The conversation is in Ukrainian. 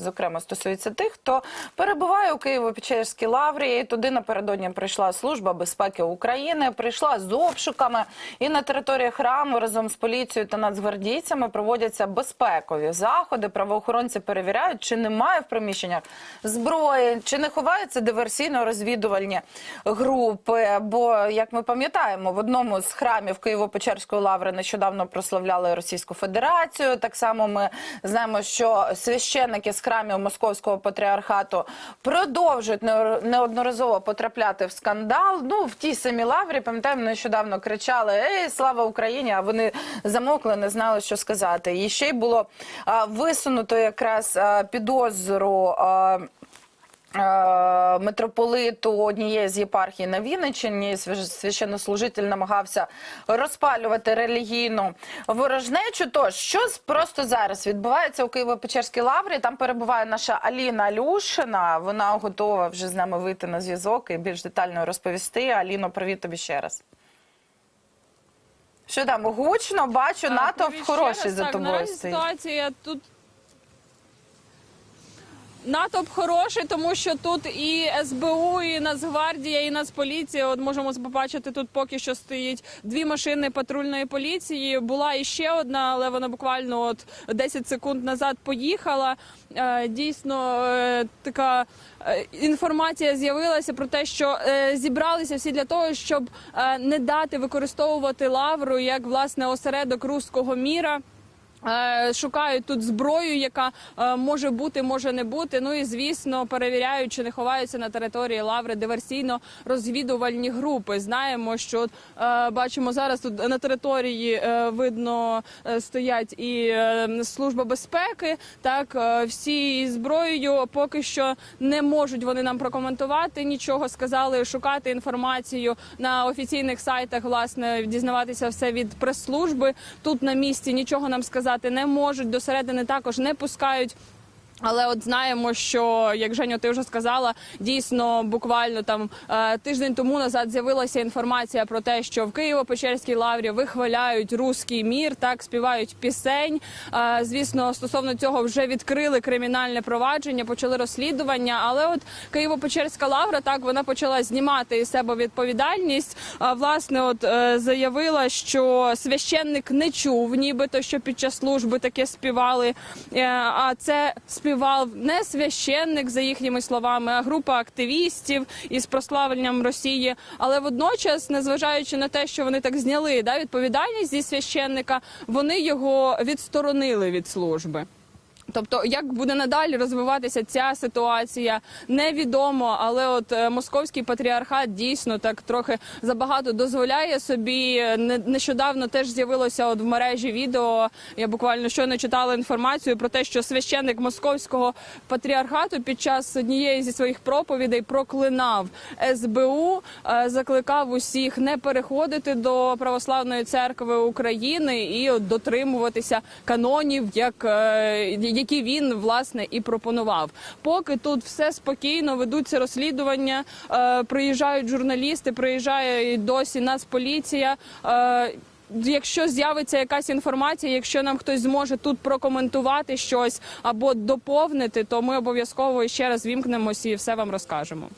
Зокрема, стосується тих, хто перебуває у Києво-Печерській лаврі. І туди напередодні прийшла служба безпеки України, прийшла з обшуками. І на території храму разом з поліцією та нацгвардійцями проводяться безпекові заходи. Правоохоронці перевіряють, чи немає в приміщеннях зброї, чи не ховаються диверсійно-розвідувальні групи. Бо, як ми пам'ятаємо, в одному з храмів Києво-Печерської лаври нещодавно прославляли Російську Федерацію. Так само ми знаємо, що священники з храмів Московського патріархату продовжують неодноразово потрапляти в скандал. Ну в тій самій лаврі, пам'ятаємо, нещодавно кричали Ей, слава Україні! А вони замовкли, не знали, що сказати. І ще й було висунуто якраз підозру. Митрополиту однієї з єпархій на Вінниччині священнослужитель намагався розпалювати релігійну ворожнечу. Тож що просто зараз відбувається у Києво-Печерській лаврі? Там перебуває наша Аліна Алюшина. Вона готова вже з нами вийти на зв'язок і більш детально розповісти. Аліно, привіт тобі ще раз. Що там гучно? Бачу, натовп Привіт ще хороший за тобою стоїть. ситуація тут. Натовп хороший, тому що тут і СБУ, і Нацгвардія, і Нацполіція. От можемо побачити, тут поки що стоїть дві машини патрульної поліції. Була іще одна, але вона буквально от 10 секунд назад поїхала. Е, Дійсно, е, така е, інформація з'явилася про те, що зібралися всі для того, щоб не дати використовувати лавру як власне осередок руського міра. Е, Шукають тут зброю, яка е, може бути, може не бути. Ну і звісно, перевіряють, чи не ховаються на території лаври диверсійно-розвідувальні групи. Знаємо, що е, бачимо зараз тут на території видно стоять і служба безпеки. Так всі зброєю поки що не можуть вони нам прокоментувати нічого. Сказали шукати інформацію на офіційних сайтах. Власне дізнаватися все від прес-служби. Тут на місці нічого нам сказати не можуть. До середини також не пускають. Але от знаємо, що як Женя, ти вже сказала, дійсно буквально там е, тиждень тому назад з'явилася інформація про те, що в Києво-Печерській лаврі вихваляють руський мір, так співають пісень. Е, звісно, стосовно цього вже відкрили кримінальне провадження, почали розслідування. Але от Києво-Печерська лавра так вона почала знімати із себе відповідальність. Власне, от е, заявила, що священник не чув, нібито що під час служби таке співали. А це співав не священник, за їхніми словами, а група активістів із прославленням Росії. Але водночас, незважаючи на те, що вони так зняли да, відповідальність зі священника, вони його відсторонили від служби. Тобто, як буде надалі розвиватися ця ситуація, невідомо. Але от е, московський патріархат дійсно так трохи забагато дозволяє собі. Не- Нещодавно теж з'явилося от в мережі відео. Я буквально щойно читала інформацію про те, що священник московського патріархату під час однієї зі своїх проповідей проклинав СБУ, е, закликав усіх не переходити до православної церкви України і дотримуватися канонів, як е, які він власне і пропонував. Поки тут все спокійно ведуться розслідування, е, приїжджають журналісти, приїжджає досі Нацполіція. Е, Якщо з'явиться якась інформація, якщо нам хтось зможе тут прокоментувати щось або доповнити, то ми обов'язково ще раз вімкнемось і все вам розкажемо.